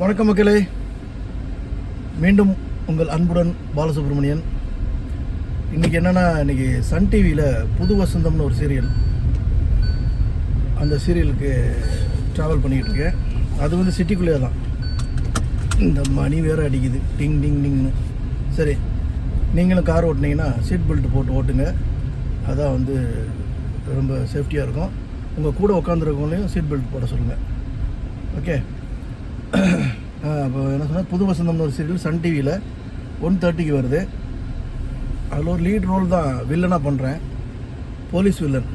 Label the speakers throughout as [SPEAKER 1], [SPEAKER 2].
[SPEAKER 1] வணக்கம் மக்களே. மீண்டும் உங்கள் அன்புடன் பாலசுப்ரமணியன். இன்றைக்கி என்னென்னா இன்றைக்கி சன் டிவியில் புது வசந்தம்னு ஒரு சீரியல். அந்த சீரியலுக்கு ட்ராவல் பண்ணிக்கிட்டு இருக்கேன். அது வந்து சிட்டிக்குள்ளே தான் இந்த மணி வேறு அடிக்குது. டிங் டிங் டிங்னு. சரி நீங்களும் கார் ஓட்டினீங்கன்னா சீட் பெல்ட் போட்டு ஓட்டுங்க. அதான் வந்து ரொம்ப சேஃப்டியாக இருக்கும். உங்கள் கூட உட்காந்துருக்கவங்களையும் சீட் பெல்ட் போட சொல்லுங்கள் ஓகே அப்போ என்ன சொன்னால் புது வசந்தம்னு ஒரு சீரியல் சன் டிவியில் ஒன் தேர்ட்டிக்கு வருது. அதில் ஒரு லீட் ரோல் தான் வில்லனாக பண்ணுறேன் போலீஸ் வில்லன்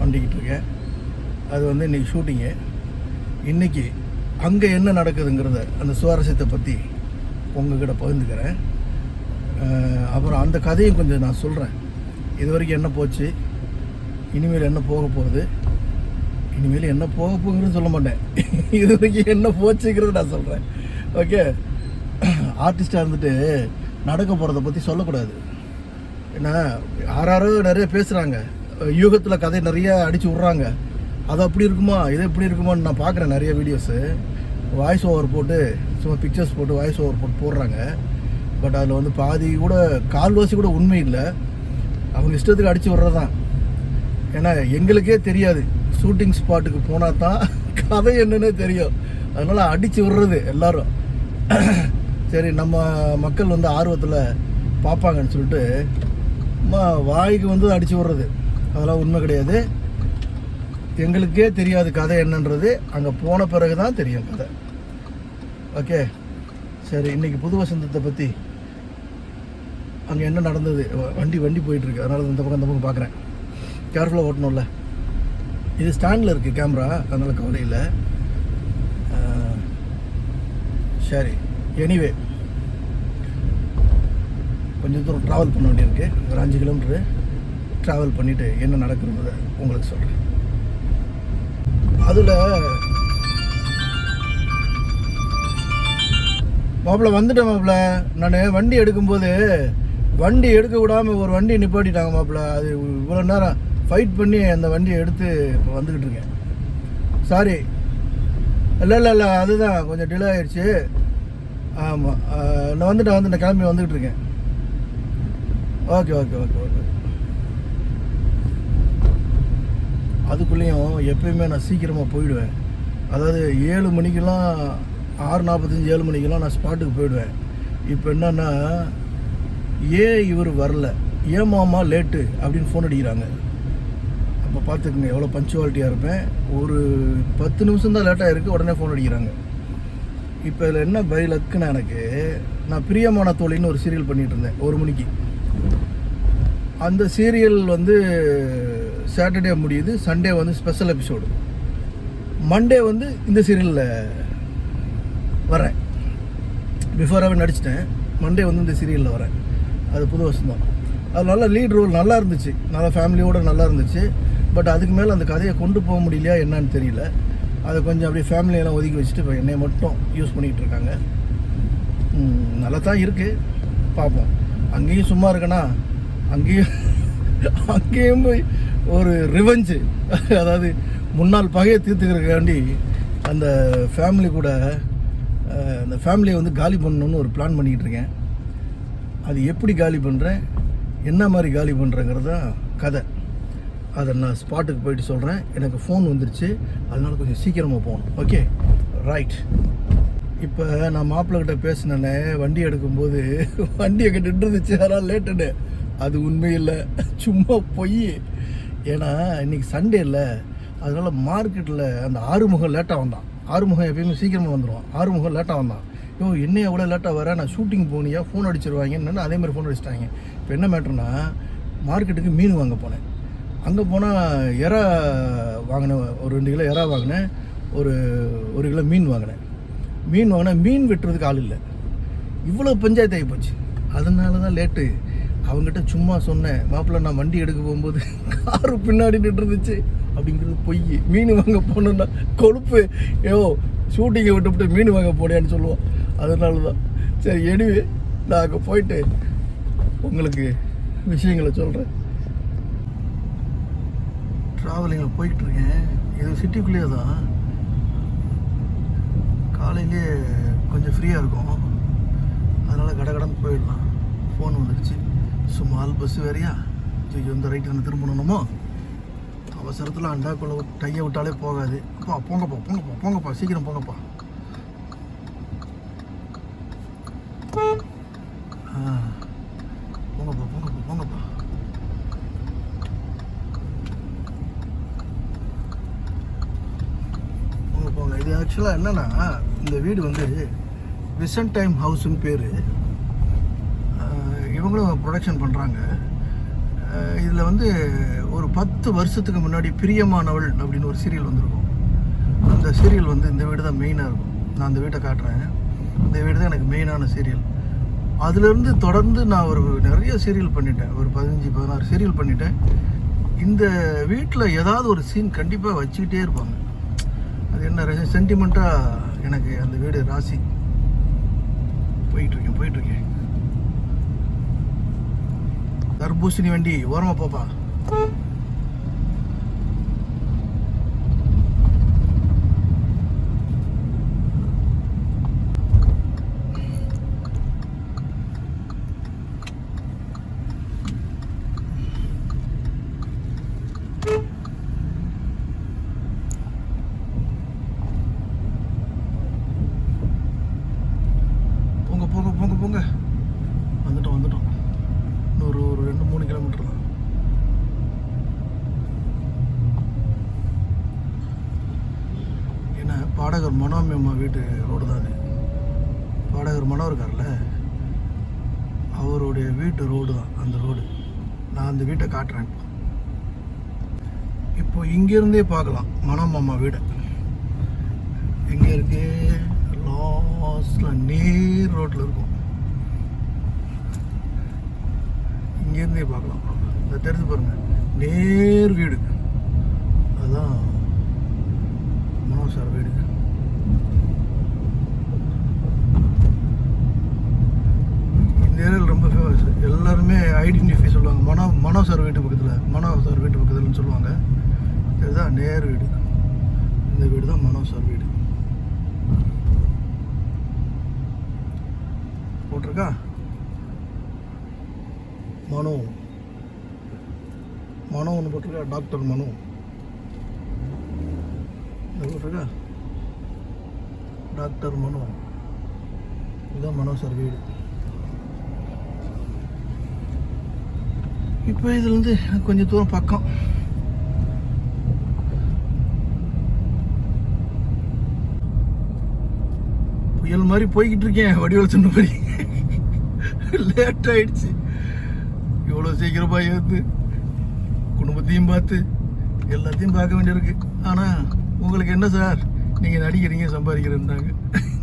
[SPEAKER 1] பண்ணிக்கிட்டு இருக்கேன். அது வந்து இன்றைக்கி ஷூட்டிங்கு இன்றைக்கி அங்கே என்ன நடக்குதுங்கிறத அந்த சுவாரஸ்யத்தை பற்றி உங்ககிட்ட பகிர்ந்துக்கிறேன். அப்புறம் அந்த கதையும் கொஞ்சம் நான் சொல்கிறேன் இது வரைக்கும் என்ன போச்சு? இனிமேல் என்ன போக போகுது? இனிமேல் என்ன போக போகுதுன்னு சொல்ல மாட்டேன். இது வரைக்கும் என்ன போச்சுங்கிறது நான் சொல்கிறேன் ஓகே ஆர்டிஸ்டாக இருந்துட்டு நடக்க போகிறத பற்றி சொல்லக்கூடாது. ஏன்னா யாராரோ நிறைய பேசுகிறாங்க யூகத்தில் கதை நிறைய அடித்து விட்றாங்க. அது அப்படி இருக்குமா இது எப்படி இருக்குமான்னு நான் பார்க்குறேன் நிறைய வீடியோஸு வாய்ஸ் ஓவர் போட்டு சும்மா பிக்சர்ஸ் போட்டு வாய்ஸ் ஓவர் போட்டு போடுறாங்க. பட் அதில் வந்து பாதி கூட கால்வாசி கூட உண்மை இல்லை. அவங்க இஷ்டத்துக்கு அடித்து விட்றது தான் ஏன்னா எங்களுக்கே தெரியாது. ஷூட்டிங் ஸ்பாட்டுக்கு போனால் தான் கதை என்னன்னே தெரியும். அதனால் அடித்து விடுறது எல்லாரும். சரி நம்ம மக்கள் வந்து ஆர்வத்தில் பார்ப்பாங்கன்னு சொல்லிட்டு சும்மா வாய்க்கு வந்து அடித்து விடுறது. அதெல்லாம் உண்மை கிடையாது. எங்களுக்கே தெரியாது கதை என்னன்றது. அங்கே போன பிறகு தான் தெரியும் கதை. ஓகே? சரி இன்னைக்கு புது வசந்தத்தை பற்றி அங்கே என்ன நடந்தது? வண்டி வண்டி போயிட்டுருக்கு அதனால் இந்த பக்கம் இந்த பக்கம் பார்க்குறேன். கேர்ஃபுல்லாக ஓட்டணும்ல. இது ஸ்டாண்டில் இருக்குது கேமரா அதனால் கவலை இல்லை. சரி. எனிவே கொஞ்சம் தூரம் ட்ராவல் பண்ண வேண்டியிருக்கு. ஒரு அஞ்சு கிலோமீட்ரு ட்ராவல் பண்ணிவிட்டு என்ன நடக்குதுன்றத உங்களுக்கு சொல்கிறேன் அதில் மாப்பிள்ள வந்துட்டேன் மாப்பிள்ள. நான் வண்டி எடுக்கும்போது வண்டி எடுக்க விடாமல் ஒரு வண்டியை நிப்பாட்டிட்டாங்க மாப்பிள்ள. அது இவ்வளோ நேரம் ஃபைட் பண்ணி அந்த வண்டியை எடுத்து இப்போ வந்துக்கிட்டு இருக்கேன். சாரி இல்லை இல்லை இல்லை அதுதான். கொஞ்சம் டிலே ஆயிடுச்சு ஆமாம் நான் வந்துட்டு வந்து நான் கிளம்பி வந்துக்கிட்டு இருக்கேன். ஓகே ஓகே ஓகே ஓகே அதுக்குள்ளேயும் எப்பயுமே நான் சீக்கிரமாக போயிடுவேன். அதாவது ஏழு மணிக்கெல்லாம் ஆறு நாற்பத்தஞ்சு ஏழு மணிக்கெல்லாம் நான் ஸ்பாட்டுக்கு போயிடுவேன். இப்போ என்னன்னா ஏன் இவர் வரல? ஏன் மாமா லேட்டு அப்படின்னு ஃபோன் அடிக்கிறாங்க? அப்போ பார்த்துக்குங்க எவ்வளோ பஞ்சுவாலிட்டியாக இருப்பேன். ஒரு பத்து நிமிஷம் தான் லேட்டாக இருக்குது உடனே ஃபோன் அடிக்கிறாங்க. இப்போ இதில் என்ன பை லக்குன்னா எனக்கு நான் பிரியமான தோழின்னு ஒரு சீரியல் பண்ணிகிட்டு இருந்தேன் ஒரு மணிக்கு. அந்த சீரியல் வந்து சாட்டர்டே முடியுது சண்டே வந்து ஸ்பெஷல் எபிசோடு மண்டே வந்து இந்த சீரியலில் வரேன். பிஃபோராகவே நடிச்சிட்டேன் மண்டே வந்து இந்த சீரியலில் வரேன். அது புது வருஷம் தான் அது நல்ல லீட் ரோல் நல்லா இருந்துச்சு. நல்லா ஃபேமிலியோடு நல்லா இருந்துச்சு. பட் அதுக்கு மேலே அந்த கதையை கொண்டு போக முடியலையா என்னன்னு தெரியல. அதை கொஞ்சம் அப்படியே ஃபேமிலியெல்லாம் ஒதுக்கி வச்சுட்டு இப்போ என்னை மட்டும் யூஸ் பண்ணிகிட்டு இருக்காங்க. நல்லா தான் இருக்குது பார்ப்போம். அங்கேயும் சும்மா இருக்கனா? அங்கேயும் அங்கேயும் போய் ஒரு ரிவெஞ்சு அதாவது முன்னாள் பகையை தீர்த்துக்கிறதுக்காண்டி அந்த ஃபேமிலி கூட அந்த ஃபேமிலியை வந்து காலி பண்ணணும்னு ஒரு பிளான் பண்ணிக்கிட்டு இருக்கேன். அது எப்படி காலி பண்ணுறேன் என்ன மாதிரி காலி பண்ணுறேங்கிறது தான் கதை. அதை நான் ஸ்பாட்டுக்கு போயிட்டு சொல்கிறேன் எனக்கு ஃபோன் வந்துருச்சு. அதனால் கொஞ்சம் சீக்கிரமாக போகணும். ஓகே ரைட் இப்போ நான் மாப்பிள்ளை பேசினேனே வண்டி எடுக்கும்போது வண்டி கிட்ட இருந்துச்சு அதனால் லேட்டுன்னு அது உண்மையில்லை சும்மா பொய். ஏன்னா இன்னைக்கு சண்டே இல்லை. அதனால் மார்க்கெட்டில் அந்த ஆறுமுகம் லேட்டாக வந்தான். ஆறுமுகம் எப்பயுமே சீக்கிரமாக வந்துடுவான் ஆறுமுகம் லேட்டாக வந்தான். யோ என்ன எவ்வளோ லேட்டாக வர? நான் ஷூட்டிங் போனியா? ஃபோன் அடிச்சிருவாங்கன்னு அதே மாதிரி ஃபோன் அடிச்சிட்டாங்க. இப்போ என்ன மேட்ருனா மார்க்கெட்டுக்கு மீன் வாங்க போனேன். அங்கே போனால் எறா வாங்கினேன் ஒரு ரெண்டு கிலோ எறா வாங்கினேன் ஒரு ஒரு கிலோ மீன் வாங்கினேன் மீன் வாங்கினேன் மீன் வெட்டுறதுக்கு ஆள் இல்லை. இவ்வளோ பஞ்சாயத்து ஆகி போச்சு. அதனால தான் லேட்டு. அவங்ககிட்ட சும்மா சொன்னேன் மாப்பிள்ளை நான் வண்டி எடுக்க போகும்போது காரு பின்னாடி நின்றுருந்துச்சு. அப்படிங்கிறது பொய். மீன் வாங்க போனோன்னா கொழுப்பு. ஏ ஷூட்டிங்கை விட்டுவிட்டு மீன் வாங்க போனேன்னு சொல்லுவோம். அதனால தான் சரி எனிவே நான் அங்கே போயிட்டு உங்களுக்கு விஷயங்களை சொல்கிறேன் ட்ராவலிங்கில் போயிட்டுருக்கேன் இது சிட்டிக்குள்ளேயே தான். காலையிலேயே கொஞ்சம் ஃப்ரீயாக இருக்கும். அதனால் கடகடன்னு போயிடலாம். ஃபோன் வந்துடுச்சு சும்மா பஸ்ஸு பஸ் வேறையா? ஐயோ இந்த ரைட்டு என்ன திரும்பணுமோ? அவசரத்தில் அண்டாக்குள்ள விட்டு டையை விட்டாலே போகாது. அப்பா போங்கப்பா போங்கப்பா போங்கப்பா சீக்கிரம் போங்கப்பா ஆ போங்கப்பா போங்கப்பா போங்கப்பா போங்க போங்க இது ஆக்சுவலாக என்னென்னா இந்த வீடு வந்து விசன் டைம் ஹவுஸ்னு பேர். இவங்களும் ப்ரொடக்ஷன் பண்ணுறாங்க இதில் வந்து ஒரு பத்து வருஷத்துக்கு முன்னாடி பிரியமானவள் அப்படின்னு ஒரு சீரியல் வந்திருக்கும். அந்த சீரியல் வந்து இந்த வீடு தான் மெயினாக இருக்கும். நான் அந்த வீட்டை காட்டுறேன். இந்த வீடு தான் எனக்கு மெயினான சீரியல் அதுலேருந்து தொடர்ந்து நான் ஒரு நிறைய சீரியல் பண்ணிட்டேன். ஒரு பதினஞ்சு பதினாறு சீரியல் பண்ணிட்டேன். இந்த வீட்டில் ஏதாவது ஒரு சீன் கண்டிப்பாக வச்சுக்கிட்டே இருப்பாங்க. அது என்ன சென்டிமெண்ட்டாக எனக்கு அந்த வீடு ராசி போயிட்டுருக்கேன் போயிட்டுருக்கேன். தர்பூசணி வண்டி ஓரமாக போப்பா. பாடகர் மனோமி அம்மா வீட்டு ரோடு தான்? பாடகர் மனோ இருக்கார்ல? அவருடைய வீட்டு ரோடு தான் அந்த ரோடு. நான் அந்த வீட்டை காட்டுறேன் இப்போ. இப்போ இங்கேருந்தே பார்க்கலாம் மனோம் அம்மா வீடு. எங்கே இருக்கு? லாஸ்டில் நேர் ரோட்டில் இருக்கும். இங்கேருந்தே பார்க்கலாம். இந்த தெரிஞ்சு பாருங்கள் நேர் வீடு. அதுதான் மனோ சார் வீடு இந்த ஏரியாவில் ரொம்ப ஃபேமஸ் எல்லாருமே ஐடென்டிஃபை சொல்லுவாங்க. மனோ மனோ சார் வீட்டு பக்கத்தில் மனோ சார் வீட்டு பக்கத்துலன்னு சொல்லுவாங்க. இதுதான் நேர் வீடு. இந்த வீடு தான் மனோ சார் வீடு. போட்டிருக்கா? மனோ. மனோ ஒன்று போட்டிருக்கா? டாக்டர் மனோ. போட்டிருக்கா? டாக்டர் மனோ. இதுதான் மனோ சார் வீடு. இப்போ இதுலேருந்து கொஞ்சம் தூரம் பக்கம். புயல் மாதிரி போய்கிட்டு இருக்கேன் வடிவல் சொன்ன மாதிரி. லேட் ஆயிடுச்சு இவ்வளோ சீக்கிரமா ஏற்று குடும்பத்தையும் பார்த்து எல்லாத்தையும் பார்க்க வேண்டியிருக்கு. ஆனால் உங்களுக்கு என்ன சார்? நீங்கள் நடிக்கிறீங்க சம்பாதிக்கிறேன்றாங்க.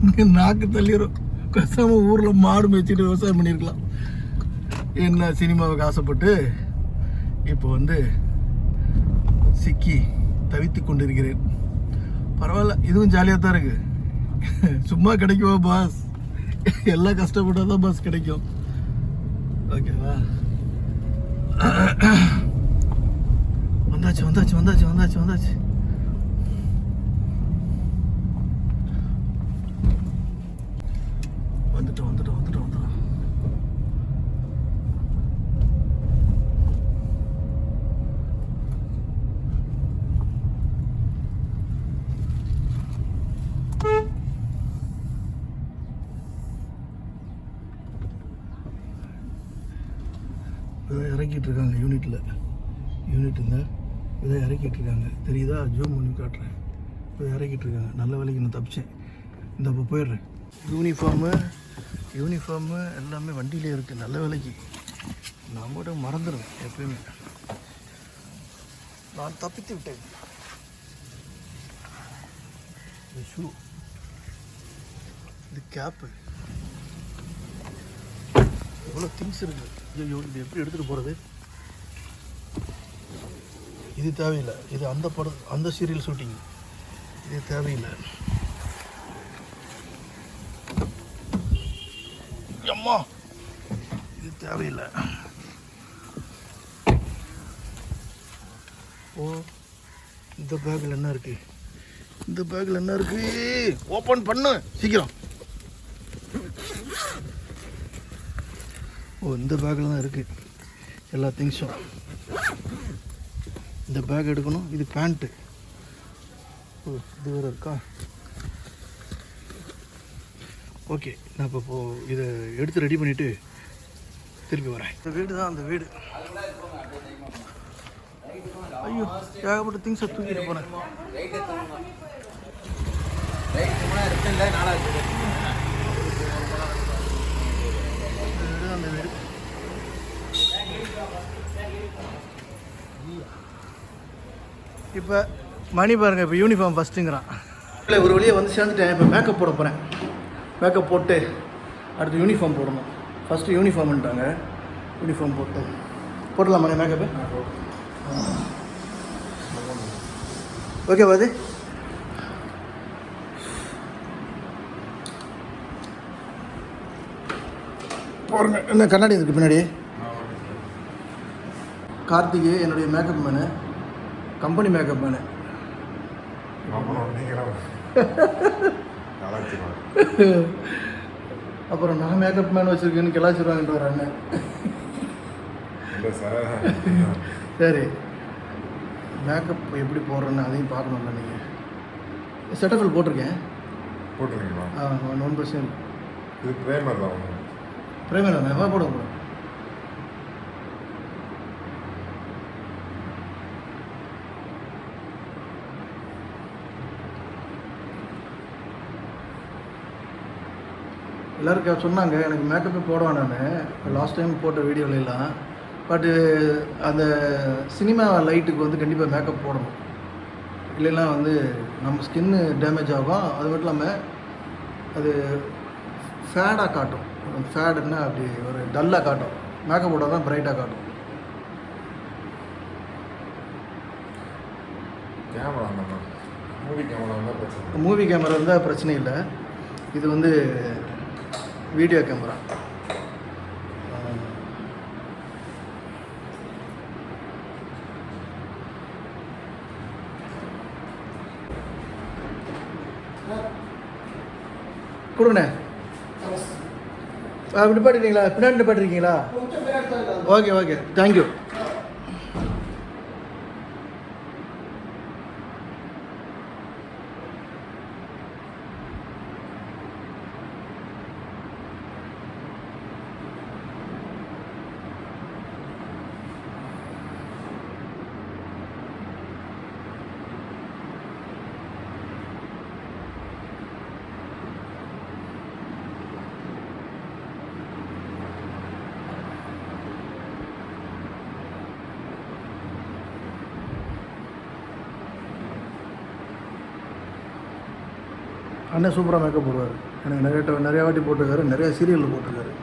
[SPEAKER 1] இங்கே நாக்கு தள்ளிடும் பேசாமல் ஊரில் மாடு மேய்ச்சிட்டு விவசாயம் பண்ணியிருக்கலாம். என்ன சினிமாவுக்கு ஆசைப்பட்டு இப்போ வந்து சிக்கி தவித்து கொண்டிருக்கிறேன். பரவாயில்ல இதுவும் ஜாலியாக தான் இருக்குது சும்மா கிடைக்குமா பாஸ் எல்லாம் கஷ்டப்பட்டால் தான் பாஸ் கிடைக்கும். ஓகேவா வந்தாச்சு வந்தாச்சு வந்தாச்சு வந்தாச்சு வந்தாச்சு. யூனிட்டில் யூனிட் யூனிட்டுங்க இதை இறக்கிட்டு இருக்காங்க தெரியுதா? ஜூம் பண்ணி காட்டுறேன். இதை இறக்கிட்டு இருக்காங்க நல்ல வேலைக்கு நான் தப்பிச்சேன். இந்த இப்போ போயிடுறேன். யூனிஃபார்மு யூனிஃபார்மு எல்லாமே வண்டியிலே இருக்குது நல்ல வேலைக்கு. நான் கூட மறந்துடுவேன் எப்பயுமே. நான் தப்பித்து விட்டேன். இந்த ஷூ இது கேப்பு எவ்வளோ திங்ஸ் இருக்குது ஐயோ இது எப்படி எடுத்துகிட்டு போகிறது இது தேவையில்லை. இது அந்த படம் அந்த சீரியல் ஷூட்டிங் இது தேவையில்லை. அம்மா! இது தேவையில்லை. ஓ இந்த பேக்கில் என்ன இருக்கு? இந்த பேக்கில் என்ன இருக்கு? ஓப்பன் பண்ணு சீக்கிரம். ஓ இந்த பேக்கில் தான் இருக்குது எல்லா திங்ஸும் இந்த பேக் எடுக்கணும். இது பேண்ட்டு ஓ இது வேறு இருக்கா? ஓகே நான் இப்போ இப்போ இதை எடுத்து ரெடி பண்ணிவிட்டு திருப்பி வரேன். இந்த வீடு தான் அந்த வீடு. ஐயோ ஏகப்பட்ட திங்ஸை தூக்கிட்டு போனேன் இந்த வீடு தான் அந்த வீடு இப்போ மணி பாருங்க இப்போ யூனிஃபார்ம் ஃபஸ்ட்டுங்கிறான் இல்லை ஒரு வழியாக வந்து சேர்ந்துட்டேன். இப்போ மேக்கப் போட போகிறேன் மேக்கப் போட்டு அடுத்து யூனிஃபார்ம் போடணும். ஃபஸ்ட்டு யூனிஃபார்ம்ன்ட்டாங்க யூனிஃபார்ம் போட்டு. போடலாமா மேக்கப்பு ஓகே அது போடுங்க. என்ன கண்ணாடி இருக்கு பின்னாடி? கார்த்திகே என்னுடைய makeup man company makeup man
[SPEAKER 2] அப்புறம்
[SPEAKER 1] நான் மேக்கப் மேன் வச்சுருக்கேன்னு கிளாச்சிருவாங்கன்ற ஒரு அண்ணன்.
[SPEAKER 2] இல்லை சார்.
[SPEAKER 1] மேக்கப் எப்படி போடுறேன்னு அதையும் பார்க்கணும்ல நீங்கள் செட்டஃபில் போட்டிருக்கேன்.
[SPEAKER 2] போட்டிருக்கீங்களா?
[SPEAKER 1] ஆ ஒன் பர்சன்ட்
[SPEAKER 2] இது பிரேமர் தான்
[SPEAKER 1] பிரேமரா வா போட போட எல்லாரும் சொன்னாங்க எனக்கு மேக்கப்பே போட வேணான்னு லாஸ்ட் டைம் போட்ட வீடியோல எல்லாம். பட்டு அந்த சினிமா லைட்டுக்கு வந்து கண்டிப்பாக மேக்கப் போடணும். இல்லைன்னா வந்து நம்ம ஸ்கின்னு டேமேஜ் ஆகும். அது மட்டும் இல்லாமல் அது ஃபேடாக காட்டும். ஃபேடுன்னா அப்படி ஒரு டல்லாக காட்டும். மேக்கப் போட்டால் தான் பிரைட்டாக காட்டும்.
[SPEAKER 2] Camera movie camera
[SPEAKER 1] movie camera இருந்தால் பிரச்சனை இல்லை. இது வந்து வீடியோ கேமரா. கொடுங்கண்ணே. ஆ நிப்பாட்டிட்டீங்களா பின்னாடி நிப்பாட்டிருக்கீங்களா? Okay okay. தேங்க்யூ அண்ணன் சூப்பராக மேக்கப் போடுவார். எனக்கு நிறைய நிறையா வாட்டி போட்டிருக்காரு நிறையா சீரியலில் போட்டிருக்காரு.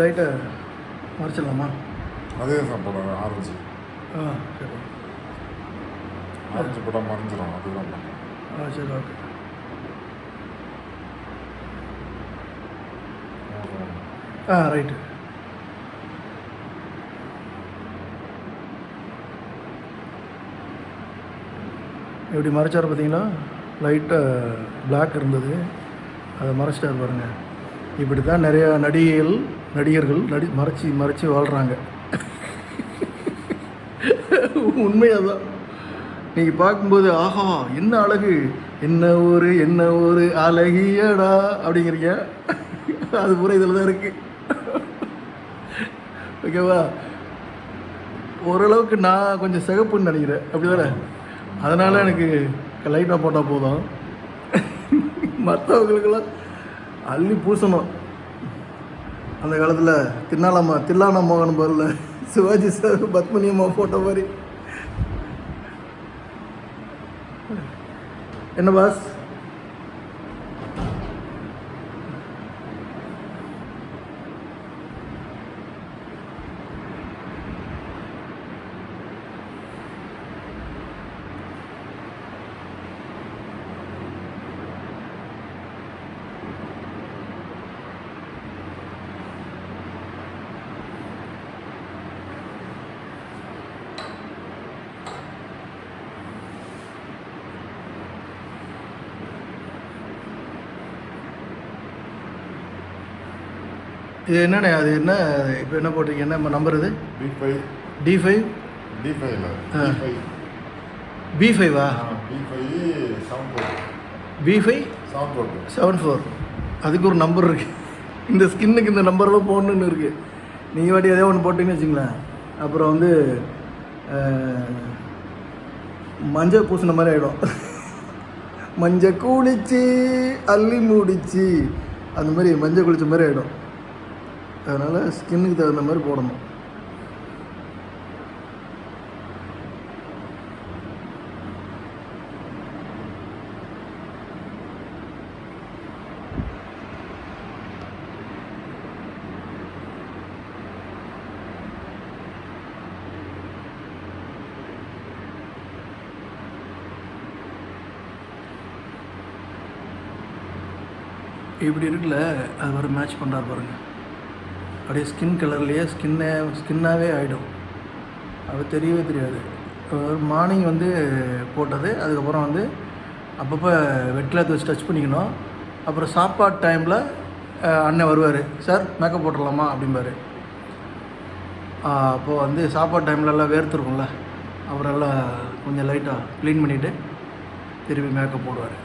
[SPEAKER 1] லைட்டை மறைச்சிடலாமா?
[SPEAKER 2] அதே தான் போடுறேன் ஆரஞ்சு
[SPEAKER 1] ஆ சரி.
[SPEAKER 2] ஆரஞ்சு போட்டால் மறைஞ்சிரும். அதுதான்
[SPEAKER 1] ஆ சரி ஓகே. ஆ ரைட்டு. எப்படி மறைச்சார் பார்த்தீங்களா? லைட்டாக பிளாக் இருந்தது. அதை மறைச்சிட்டார் பாருங்க. இப்படி தான் நிறையா நடிகைகள் நடிகர்கள் நடி மறைச்சி மறைச்சி வாழ்கிறாங்க உண்மையாக தான் நீங்கள் பார்க்கும்போது ஆஹா என்ன அழகு. என்ன ஒரு என்ன ஒரு அழகியடா அப்படிங்கிறீங்க. அது பூரா இதில் தான் இருக்குது ஓகேவா? ஓரளவுக்கு நான் கொஞ்சம் சிகப்புன்னு நினைக்கிறேன். அப்படி தானே அதனால் எனக்கு லைட்டாக போட்டால் போதும். மற்றவங்களுக்கெல்லாம் அள்ளி பூசணும். அந்த காலத்தில் தின்னாலம்மா தில்லானா மோகன் பாரில். சிவாஜி சார் பத்மினி அம்மா போட்ட மாதிரி. என்ன பாஸ் இது என்னண்ணே? அது என்ன? இப்போ என்ன போட்டிருக்கீங்க என்ன நம்பர் இது?
[SPEAKER 2] B five
[SPEAKER 1] D five
[SPEAKER 2] D five
[SPEAKER 1] B ஃபைவா
[SPEAKER 2] B five seven four
[SPEAKER 1] B five
[SPEAKER 2] seven four
[SPEAKER 1] seven four அதுக்கு ஒரு நம்பர் இருக்குது இந்த ஸ்கின்னுக்கு இந்த நம்பர்லாம் போடணுன்னு இருக்குது நீங்கள் வாட்டி எதோ ஒன்று போட்டிங்கன்னு வச்சுங்களேன் அப்புறம் வந்து மஞ்சள் பூசின மாதிரி ஆகிடும் மஞ்சள் குளிச்சு அள்ளி முடிச்சு. அந்த மாதிரி மஞ்சள் குளிச்ச மாதிரி ஆகிடும் அதனால் ஸ்கின்னுக்கு தகுந்த மாதிரி போடணும். இப்படி இருக்குல்ல அது ஒரு மேட்ச் பண்ணுறாரு பாருங்கள் அப்படியே ஸ்கின் கலர்லேயே ஸ்கின்னே ஸ்கின்னாகவே ஆகிடும் அது தெரியவே தெரியாது. மார்னிங் வந்து போட்டது அதுக்கப்புறம் வந்து அப்பப்போ வெட்டிலாத்து வச்சு டச் பண்ணிக்கணும். அப்புறம் சாப்பாடு டைமில் அண்ணன் வருவார். சார் மேக்கப் போட்டுடலாமா? அப்படிம்பாரு. அப்போது வந்து சாப்பாடு டைம்லலாம் எல்லாம் வேர்த்துருக்கும்ல. அப்புறம் எல்லாம் கொஞ்சம் லைட்டாக க்ளீன் பண்ணிவிட்டு திருப்பி மேக்கப் போடுவார்.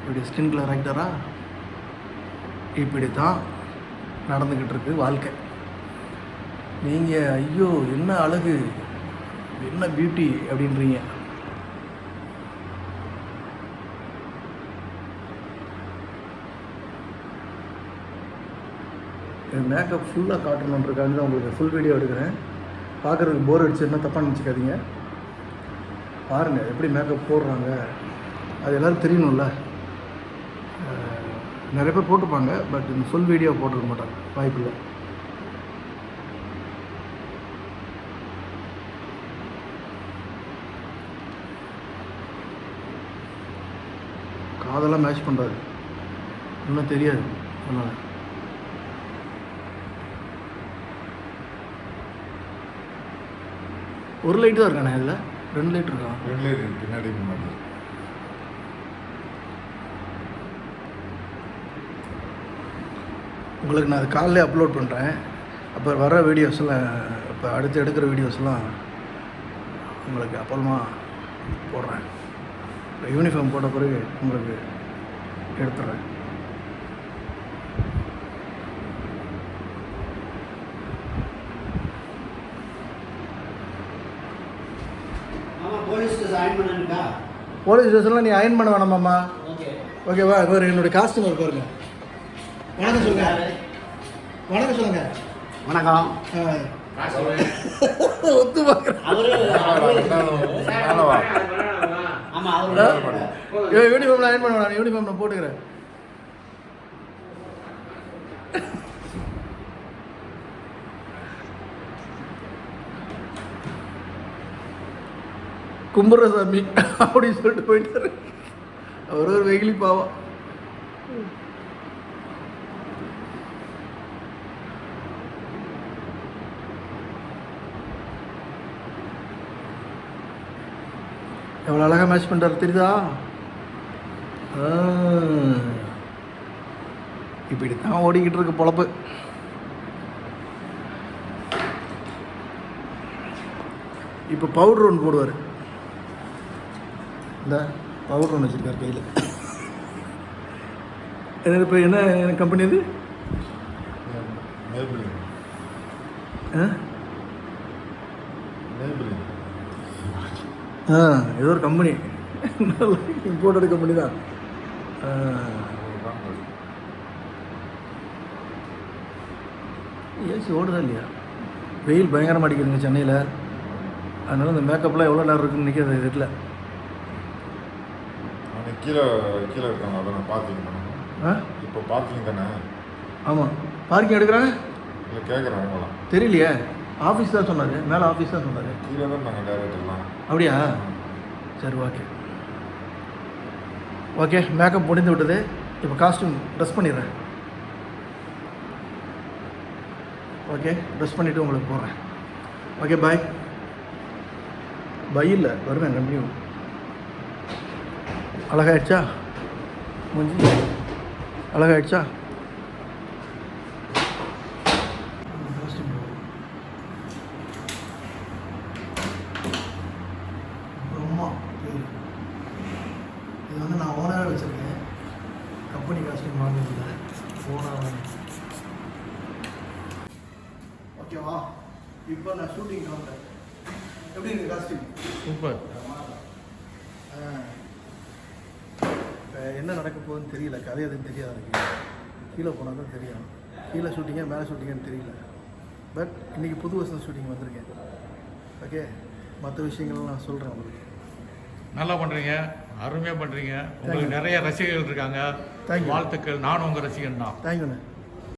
[SPEAKER 1] இப்படி ஸ்கின் கலர் ஆக்டராக இப்படி தான் நடந்துக்கிட்டு இருக்கு வாழ்க்கை. நீங்கள் ஐயோ என்ன அழகு என்ன பியூட்டி அப்படின்றீங்க. மேக்கப் ஃபுல்லாக காட்டணுன்றக்காண்டி தான் உங்களுக்கு ஃபுல் வீடியோ எடுக்கிறேன். பார்க்குறதுக்கு போர் அடிச்சுன்னா தப்பாக நினச்சிக்காதீங்க. பாருங்கள் எப்படி மேக்கப் போடுறாங்க. அது எல்லோரும் தெரியணும்ல. நிறைய பேர் போட்டுப்பாங்க பட் இந்த ஃபுல் வீடியோ போட்டிருக்க மாட்டாங்க வாய்ப்பில்லை. காதெல்லாம் மேட்ச் பண்ணுறாரு இன்னும் தெரியாது அதனால். ஒரு லைட்டு தான் இருக்கானே இதில் ரெண்டு லைட் இருக்கான்
[SPEAKER 2] ரெண்டு லைட் பின்னாடி முன்னாடி.
[SPEAKER 1] உங்களுக்கு நான் அது காலையிலே அப்லோட் பண்ணுறேன் அப்போ வர வீடியோஸ்லாம் இப்போ அடுத்து எடுக்கிற வீடியோஸ்லாம் உங்களுக்கு அப்புறமா போடுறேன். இப்போ யூனிஃபார்ம் போட்ட பிறகு உங்களுக்கு எடுத்துடுறேன் போலீஸ் ஸ்டேஷனில் நீ அயன் பண்ண வேணாமாம்மா
[SPEAKER 3] ஓகே
[SPEAKER 1] ஓகேவா இவர் என்னுடைய காஸ்டியூமர் பாருங்க. வணக்கம் சொல்லுங்க. வணக்கம் சொல்லுங்க.
[SPEAKER 3] வணக்கம்.
[SPEAKER 1] ஒத்து யூனிஃபார்மில் அயன் பண்ண வேணாம் யூனிஃபார்ம் நான் போட்டுக்கிறேன். கும்புற சாமி அப்படின்னு சொல்லிட்டு போயிட்டாரு. அவர் ஒரு வெகுளி பாவம். எவ்வளோ அழகாக மேட்ச் பண்ணுறாரு தெரியுதா? ஆ. இப்படி தான் ஓடிக்கிட்டு இருக்கு பொழப்பு. இப்போ பவுடர் ஒன்று போடுவார். இந்த பவுடர் ஒன்று வச்சுருக்கார் கையில். என்ன இப்போ என்ன கம்பெனி இது ஆ? ஆ ஏதோ ஒரு கம்பெனி இம்போர்ட்டட் கம்பெனி தான். ஏசி ஓடுதா இல்லையா? வெயில் பயங்கரமாக அடிக்குதுங்க சென்னையில். அதனால இந்த மேக்கப்லாம் எவ்வளோ நேரம் இருக்குன்னு நிற்கிறது தெரியல.
[SPEAKER 2] கீழே கீழே இருக்காங்க அதை நான் பார்க்கிங்
[SPEAKER 1] ஆ?
[SPEAKER 2] இப்போ பார்க்கிங் தானே?
[SPEAKER 1] ஆமாம் பார்க்கிங் எடுக்கிறாங்க?
[SPEAKER 2] இல்லை கேட்குறேன் அவங்களாம்.
[SPEAKER 1] தெரியலையே. ஆஃபீஸ் தான் சொன்னார். மேலே ஆஃபீஸ் தான் சொன்னார்.
[SPEAKER 2] கீழே தான் நாங்கள் டேரக்டர்லாம்
[SPEAKER 1] அப்படியா? சரி ஓகே ஓகே மேக்கப் முடிந்து விட்டது. இப்போ காஸ்டியூம் ட்ரெஸ் பண்ணிடுறேன். ஓகே ட்ரெஸ் பண்ணிவிட்டு உங்களுக்கு போடுறேன். ஓகே பாய் பை இல்லை வருவேன் கண்டினியூ அழகாயிடுச்சா? முடிஞ்சு. அழகாயிடுச்சா? இப்போ நான் ஷூட்டிங் வந்தேன் எப்படி இருக்கு காஸ்டியூம்
[SPEAKER 4] சூப்பர்.
[SPEAKER 1] இப்போ என்ன நடக்க போகுதுன்னு தெரியல. கதை எதுவும் தெரியாது. எனக்கு கீழே போனால் தான் தெரியும். கீழே ஷூட்டிங்கா மேலே ஷூட்டிங்கான்னு தெரியல. பட் இன்றைக்கி புது வருஷம் ஷூட்டிங் வந்திருக்கேன். ஓகே மற்ற விஷயங்கள் நான் சொல்கிறேன் உங்களுக்கு.
[SPEAKER 4] நல்லா பண்றீங்க. அருமையா பண்றீங்க. உங்களுக்கு நிறைய ரசிகர்கள் இருக்காங்க. வாழ்த்துக்கள். நானும் உங்க ரசிகன் தான்.
[SPEAKER 1] தேங்க்யூண்ணே